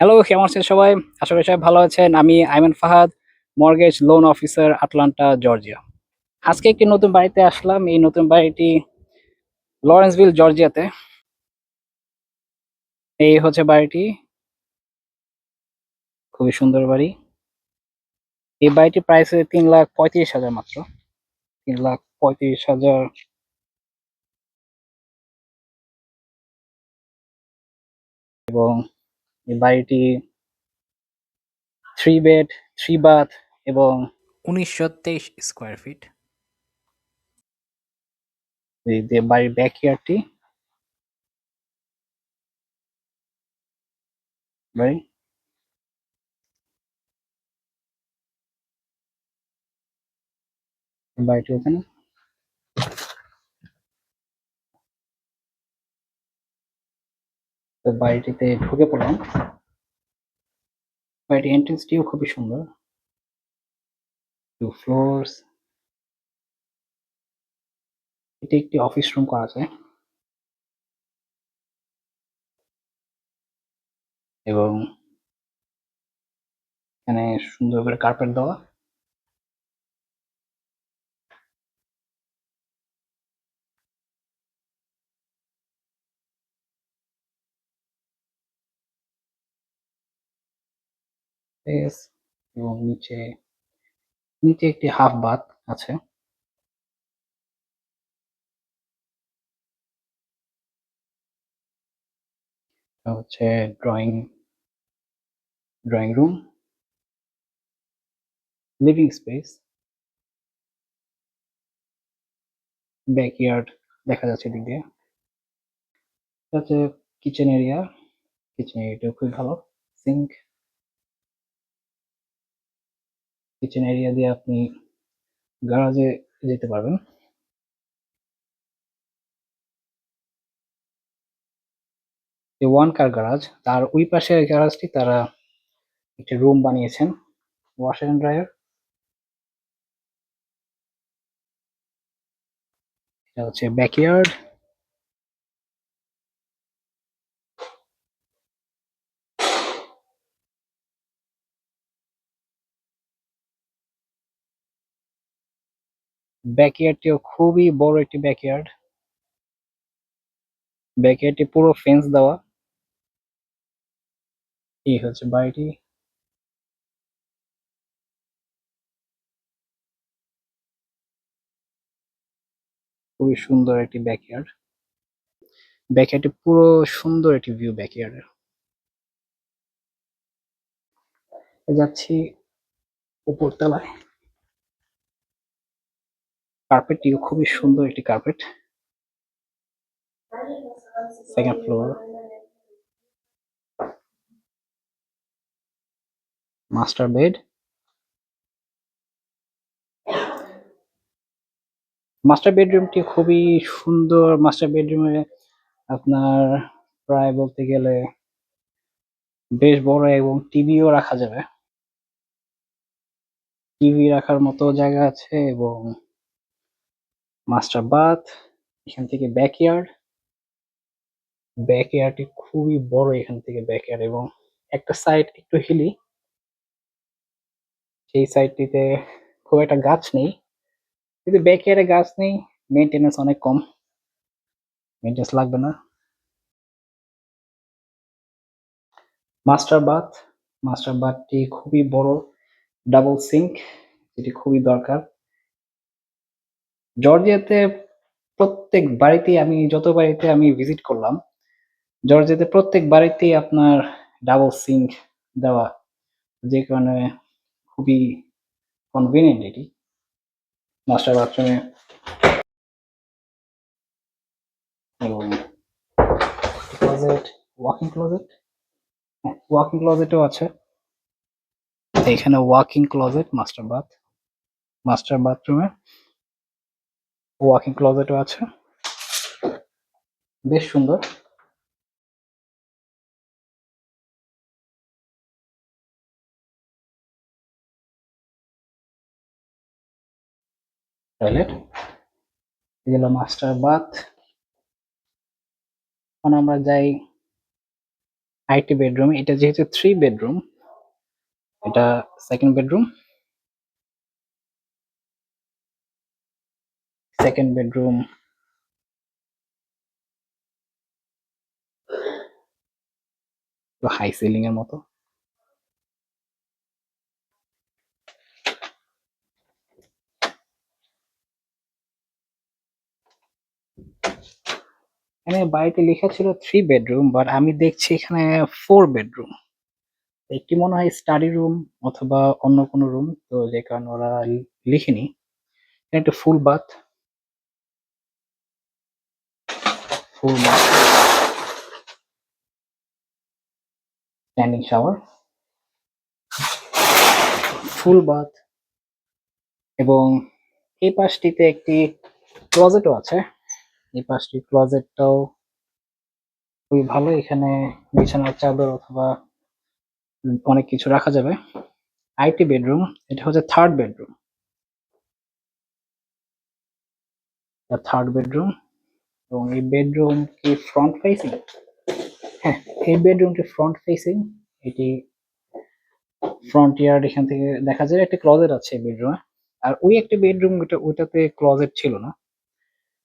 Hello কেমন আছেন সবাই? আশা করি সবাই ভালো আছেন। আমি Aiman Fahad mortgage loan officer Atlanta Georgia আজকে একটি নতুন বাড়িতে আসলাম। এই নতুন বাড়িটি লরেন্সভিল জর্জিয়াতে এই হচ্ছে বাড়িটি। খুবই সুন্দর বাড়ি। এই বাড়িটির প্রাইস তিন লাখ পঁয়ত্রিশ হাজার মাত্র। তিন লাখ পঁয়ত্রিশ হাজার। এবং বাড়িটি থ্রি বেড থ্রি বাথ এবং উনিশশো তেইশ স্কোয়ার ফিট বাড়ির ব্যাকইয়ার্ডটি বাড়ি। বাড়িটি ওখানে বাড়িটিতে ঢুকে পড়লাম। বাড়িটির এন্ট্রেন্সটিও খুবই সুন্দর। টু ফ্লোরস এটি একটি অফিস রুম করা আছে এবং এখানে সুন্দর করে কার্পেট দেওয়া। Yes, এবং নিচে নিচে একটি হাফ বাথ আছে। হচ্ছে drawing drawing room living space backyard দেখা যাচ্ছে দিক দিয়ে। হচ্ছে কিচেন এরিয়া কিচেন এরিয়াটাও খুবই ভালো সিঙ্ক কিচেন এরিয়া দিয়ে আপনি গ্যারাজে যেতে পারবেন। এই ওয়ান কার গ্যারাজ তার ওই পাশের গ্যারাজটি তারা একটি রুম বানিয়েছেন ওয়াশার অ্যান্ড ড্রায়ার এটা হচ্ছে ব্যাকইয়ার্ড ব্যাকইয়ার্ডটিও খুবই বড় একটি ব্যাকইয়ার্ড ব্যাকইয়ার্ডটি পুরো ফেন্স দেওয়া। এই হচ্ছে বাড়িটি। খুবই সুন্দর একটি ব্যাকইয়ার্ড ব্যাকইয়ার্ডটি পুরো সুন্দর একটি ভিউ ব্যাকইয়ার্ডের যাচ্ছি উপরতলায়। কার্পেটটিও খুবই সুন্দর একটি carpet second floor master bed master বেডরুমটি খুবই সুন্দর। মাস্টার বেডরুমে আপনার প্রায় বলতে গেলে বেশ বড় এবং টিভিও রাখা যাবে। টিভি রাখার মতো জায়গা আছে এবং মাস্টার বাথ, এখান থেকে ব্যাকইয়ার্ড ব্যাকইয়ার্ডটি খুবই বড় এখান থেকে ব্যাকইয়ার্ড এবং একটা সাইড একটু হিলি সেই সাইডটিতে খুব একটা গাছ নেই। কিন্তু ব্যাকইয়ার্ডে গাছ নেই মেনটেনেন্স অনেক কম। মেনটেন্স লাগবে না। মাস্টার বাথ, মাস্টার বাথটি খুবই বড়। ডাবল সিঙ্ক যেটি খুবই দরকার। জর্জিয়াতে প্রত্যেক বাড়িতেই আমি, যত বাড়িতে আমি ভিজিট করলাম, জর্জিয়াতে প্রত্যেক বাড়িতেই আপনার ডাবল সিঙ্ক দেওয়া, যে কারণে খুবই কনভিনিয়েন্ট এটি। মাস্টার বাথরুমে এবং ক্লোজেট ওয়াকিং ক্লোজেট ওয়াকিং ক্লোজেটও আছে। এখানে walking closet master bath master বাথরুমে ওয়াকিং ক্লোজেটও আছে। বেশ সুন্দর। টয়লেট এগুলো মাস্টার বাথ এখন আমরা যাই আরেকটি বেডরুম এটা যেহেতু থ্রি বেডরুম এটা second bedroom second bedroom high ceiling এর মতো। এখানে বাড়িতে লেখা ছিল থ্রি বেডরুম বাট আমি দেখছি এখানে ফোর বেডরুম একটি মনে হয় স্টাডি রুম অথবা অন্য কোনো রুম তো যে কারণে ওরা লিখেনি। একটা full bath bath standing shower full bath এবং এই পাশটিতে একটি ক্লোজেটও আছে। এই পাশটি ক্লোজেটটাও খুবই ভালো। এখানে বিছানার চাদর অথবা অনেক কিছু রাখা যাবে। আরেকটি বেডরুম এটা হচ্ছে থার্ড বেডরুম থার্ড বেডরুম এবং এই বেডরুম কি ফ্রন্ট ফেসিং হ্যাঁ এই বেডরুমটি ফ্রন্ট ফেসিং এটি ফ্রন্ট ইয়ার্ড এখান থেকে দেখা যায় একটা ক্লোজেট আছে বেডরুমে আর ওই একটা বেডরুম ওইটা ওইটাতে ক্লোজেট ছিল না।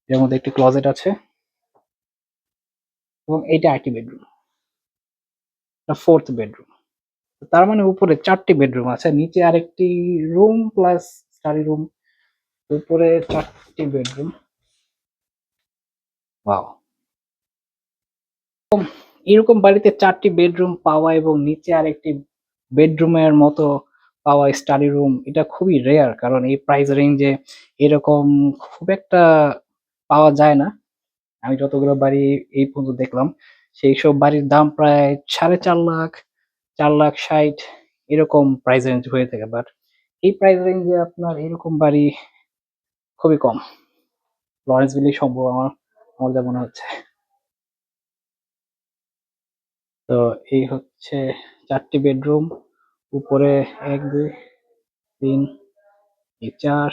এর মধ্যে একটি ক্লোজেট আছে। এবং এইটা আরেকটি বেডরুম ফোর্থ বেডরুম তার মানে উপরে চারটি বেডরুম আছে। নিচে আরেকটি রুম প্লাস স্টাডি রুম উপরে চারটি বেডরুম এরকম বাড়িতে চারটি বেডরুম পাওয়া এবং নিচে আর আরেকটি বেডরুমের মতো পাওয়া স্টাডি রুম এটা খুবই রেয়ার কারণ এই প্রাইস রেঞ্জে এরকম খুব একটা পাওয়া যায় না। আমি যতগুলো বাড়ি এই পর্যন্ত দেখলাম, সেই সব বাড়ির দাম প্রায় সাড়ে চার লাখ চার লাখ ষাট এরকম প্রাইস রেঞ্জ হয়ে থাকে। বাট এই প্রাইস রেঞ্জে আপনার এরকম বাড়ি খুবই কম। লরেন্স বিলি সম্ভব আমার আমার যা মনে হচ্ছে। তো এই হচ্ছে চারটি বেডরুম, উপরে এক, দুই, তিন চার।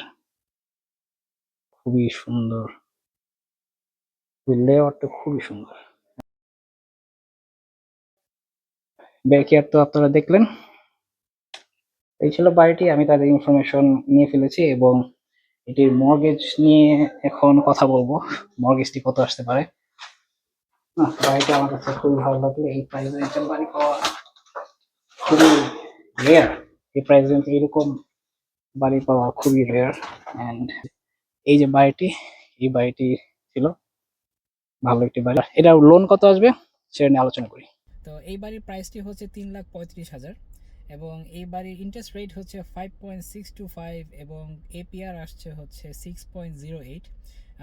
খুবই সুন্দর। লেআউটটা খুবই সুন্দর। ব্যাকয়ার্ড তো আপনারা দেখলেন। এই ছিল বাড়িটি, আমি তাদের ইনফরমেশন নিয়ে ফেলেছি এবং এটির মর্গেজ নিয়ে এখন কথা বলব। মর্গেজটি কত আসতে পারে? বাড়িটা আমার কাছে খুবই ভালো লাগল। এই প্রাইস রেঞ্জের বাড়ি পাওয়া খুবই রেয়ার এই প্রাইস রেঞ্জে এরকম বাড়ি পাওয়া খুবই রেয়ার অ্যান্ড এই যে বাড়িটি, এই বাড়িটি ছিল ভালো একটি বাড়ি। এটা লোন কত আসবে, সেটা নিয়ে আলোচনা করি। তো এই বাড়ির প্রাইসটি হচ্ছে তিন লাখ পঁয়ত্রিশ হাজার। এবং এই বাড়ির ইন্টারেস্ট রেট হচ্ছে five point six two five এবং এপিআর আসছে হচ্ছে সিক্স পয়েন্ট জিরো এইট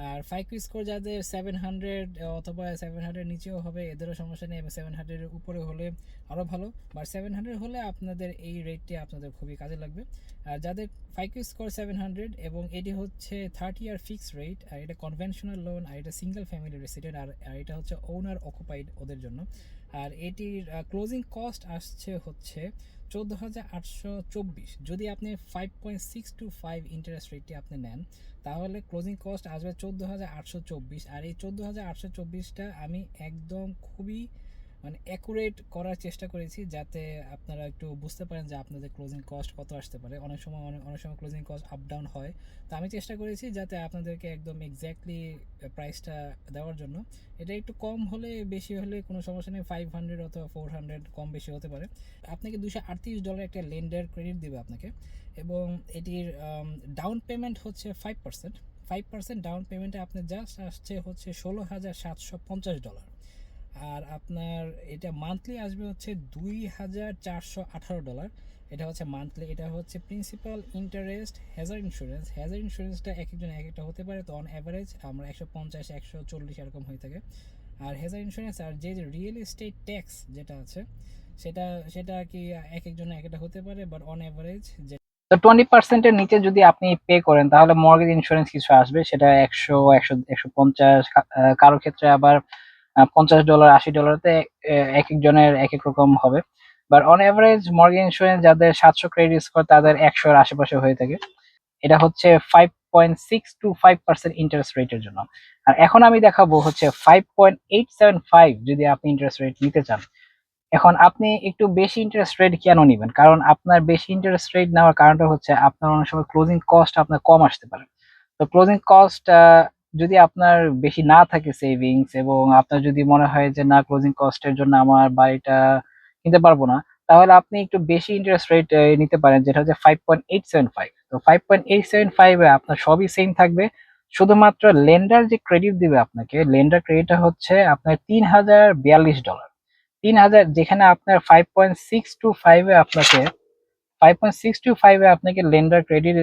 আর ফাইভ স্কোর যাদের সেভেন হান্ড্রেড অথবা সেভেন হান্ড্রেড নিচেও হবে, এদেরও সমস্যা নেই, এবং সেভেন হান্ড্রেডের উপরে হলে আরও ভালো। বাট সেভেন হান্ড্রেড হলে আপনাদের এই রেটটি আপনাদের খুবই কাজে লাগবে। আর যাদের ফাইভ স্কোর সেভেন হান্ড্রেড এবং এটি হচ্ছে থার্টি ইয়ার ফিক্সড রেট আর এটা কনভেনশনাল লোন আর এটা সিঙ্গেল ফ্যামিলি রেসিডেন্ট আর আর এটা হচ্ছে ওনার অকুপাইড ওদের জন্য। আর এটির ক্লোজিং কস্ট আসছে হচ্ছে চোদ্দ হাজার আটশো চব্বিশ। যদি আপনি five point six two five interest রেটটি আপনি নেন, তাহলে ক্লোজিং কস্ট আসবে চোদ্দ হাজার আটশো চব্বিশ। আর এই চোদ্দ হাজার আটশো চব্বিশটা আমি একদম খুবই মানে অ্যাকুরেট করার চেষ্টা করেছি যাতে আপনারা একটু বুঝতে পারেন যে আপনাদের ক্লোজিং কস্ট কত আসতে পারে। অনেক সময় অনেক অনেক সময় ক্লোজিং কস্ট আপ ডাউন হয়। তো আমি চেষ্টা করেছি যাতে আপনাদেরকে একদম এক্স্যাক্টলি প্রাইসটা দেওয়ার জন্য। এটা একটু কম হলে বেশি হলে কোনো সমস্যা নেই ফাইভ হান্ড্রেড অথবা ফোর হান্ড্রেড কম বেশি হতে পারে। আপনাকে দুশো আটত্রিশ ডলার একটা লেন্ডার ক্রেডিট দেবে আপনাকে এবং এটির ডাউন পেমেন্ট হচ্ছে five percent five percent down পেমেন্টে আপনার জাস্ট আসছে হচ্ছে ষোলো হাজার সাতশো পঞ্চাশ ডলার আর আপনার এটা মান্থলি আসবে হচ্ছে দুই হাজার চারশো আঠারো ডলার এটা হচ্ছে মান্থলি এটা হচ্ছে principal interest hazard insurance hazard ইন্স্যুরেন্সটা এক একজন এক একটা হতে পারে, তো অন অ্যাভারেজ আমরা একশো পঞ্চাশ, একশো চল্লিশ এরকম হয়ে থাকে। আর হেজার ইন্স্যুরেন্স আর যে রিয়েল এস্টেট ট্যাক্স যেটা আছে, সেটা সেটা কি এক একজন এক একটা হতে পারে বাট অন অ্যাভারেজ তো টোয়েন্টি পার্সেন্টের নিচে যদি আপনি পে করেন, তাহলে মর্গেজ ইন্স্যুরেন্স কিছু আসবে, সেটা একশো একশো একশো পঞ্চাশ। কারও ক্ষেত্রে আবার পঞ্চাশ ডলার আশি ডলারতে এক একজনের এক এক রকম হবে। But on average mortgage insurance যাদের সাতশো ক্রেডিট স্কোর তাদের একশোর আশেপাশে হয়ে থাকে। এটা হচ্ছে five point six two five percent interest রেটের জন্য। আর এখন আমি দেখাবো হচ্ছে five point eight seven five যদি আপনি ইন্টারেস্ট রেট নিতে চান। এখন আপনি একটু বেশি ইন্টারেস্ট রেট কেন নিবেন? কারণ আপনার বেশি ইন্টারেস্ট রেট নেওয়ার কারণটা হচ্ছে আপনার অনেক সময় ক্লোজিং কস্ট আপনার কম আসতে পারে। তো ক্লোজিং কস্ট যদি আপনার বেশি না থাকে সেভিংস এবং আপনার যদি মনে হয় যে, না ক্লোজিং কস্টের জন্য আমার বাড়িটা কিনতে পারব না, তাহলে আপনি একটু বেশি ইন্টারেস্ট রেট নিতে পারেন, যেটা হচ্ছে five point eight seven five তো ফাইভ পয়েন্ট এইট সেভেন ফাইভে আপনার সবই সেম থাকবে। শুধুমাত্র লেন্ডার যে ক্রেডিট দিবে আপনাকে লেন্ডার ক্রেডিটটা হচ্ছে আপনার তিন হাজার বিয়াল্লিশ ডলার। তিন হাজার যেখানে আপনার ফাইভ পয়েন্ট সিক্স টু ফাইভে আপনাকে ফাইভ পয়েন্ট সিক্স টু ফাইভে আপনাকে লেন্ডার ক্রেডিট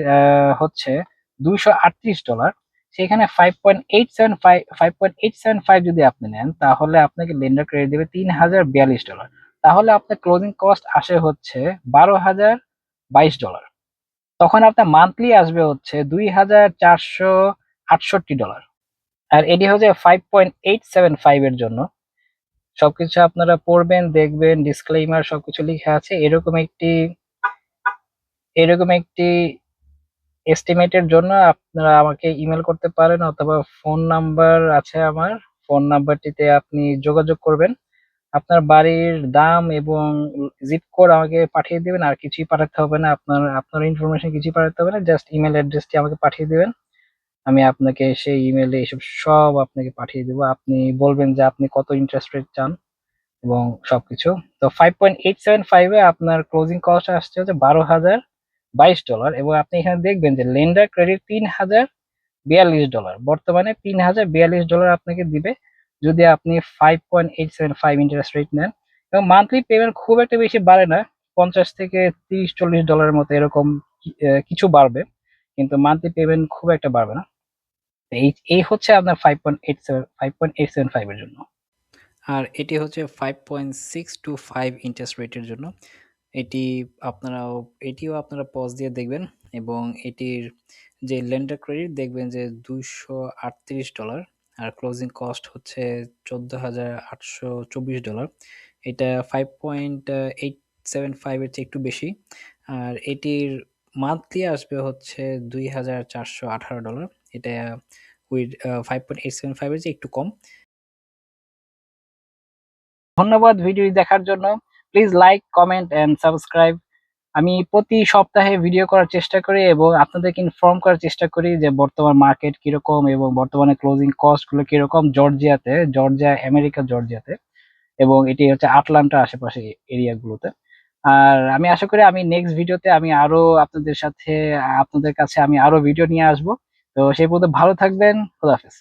হচ্ছে দুইশো আটত্রিশ ডলার। সেখানে five point eight seven five five point eight seven five যদি আপনি নেন, তাহলে আপনাকে লেন্ডার ক্রেডিট দেবে তিন হাজার বিয়াল্লিশ ডলার তাহলে আপনার ক্লোজিং কস্ট আসে হচ্ছে বারো হাজার বাইশ ডলার তখন আপনার মান্থলি আসবে হচ্ছে দুই হাজার চারশো আটষট্টি ডলার আর এটি হচ্ছে five point eight seven five এর জন্য। সবকিছু আপনারা পড়বেন, দেখবেন ডিসক্লেইমার সবকিছু লেখা আছে। এরকম একটি এরকম একটি এস্টিমেটের জন্য আপনারা আমাকে ইমেল করতে পারেন অথবা ফোন নাম্বার আছে আমার। ফোন নাম্বারটিতে আপনি যোগাযোগ করবেন। আপনার বাড়ির দাম এবং জিপ কোড আমাকে পাঠিয়ে দেবেন। আর কিছুই পাঠাতে হবে না। আপনার আপনার ইনফরমেশন কিছুই পাঠাতে হবে না। জাস্ট ইমেল অ্যাড্রেসটি আমাকে পাঠিয়ে দেবেন। আমি আপনাকে সেই ইমেলে এসব সব আপনাকে পাঠিয়ে দেবো। আপনি বলবেন যে আপনি কত ইন্টারেস্ট রেট চান এবং সবকিছু। তো ফাইভ পয়েন্ট এইট সেভেন ফাইভে আপনার ক্লোজিং কস্ট আসছে হচ্ছে বারো হাজার। বাইশ ডলার এবং আপনি এখানে দেখবেন যে লেন্ডার ক্রেডিট তিন হাজার বিয়াল্লিশ ডলার। বর্তমানে তিন হাজার বিয়াল্লিশ ডলার আপনাকে দিবে যদি আপনি five point eight seven five interest rate নেন। এবং মান্থলি পেমেন্ট খুব একটা বেশি বাড়ে না, পঞ্চাশ থেকে তিরিশ, চল্লিশ ডলারের মতো এরকম কিছু বাড়বে, কিন্তু মান্থলি পেমেন্ট খুব একটা বাড়বে না। এই এই হচ্ছে আপনার five point eight seven five point eight seven ফাইভের জন্য। আর এটি হচ্ছে five point six two five interest রেটের জন্য। এটি আপনারাও, এটিও আপনারা পজ দিয়ে দেখবেন এবং এটির যে লেন্ডার ক্রেডিট দেখবেন যে দুইশো আটত্রিশ ডলার আর ক্লোজিং কস্ট হচ্ছে চোদ্দ হাজার আটশো চব্বিশ ডলার এটা ফাইভ পয়েন্ট এইট সেভেন ফাইভের চেয়ে একটু বেশি। আর এটির মান্থলি আসবে হচ্ছে দুই হাজার চারশো আঠারো ডলার এটা with five point eight seven ফাইভের একটু কম। ধন্যবাদ ভিডিও দেখার জন্য। Please like comment and subscribe আমি প্রতি সপ্তাহে ভিডিও করার চেষ্টা করি এবং আপনাদেরকে ইনফর্ম করার চেষ্টা করি যে বর্তমান মার্কেট কীরকম এবং বর্তমানে ক্লোজিং কস্টগুলো কীরকম জর্জিয়াতে, জর্জিয়া, আমেরিকা, জর্জিয়াতে এবং এটি হচ্ছে আটলান্টা আশেপাশে এরিয়াগুলোতে আর আমি আশা করি আমি নেক্সট ভিডিওতে আমি আরও আপনাদের সাথে, আপনাদের কাছে আমি আরও ভিডিও নিয়ে আসব। তো সেই পর্যন্ত ভালো থাকবেন খোদাহাফেজ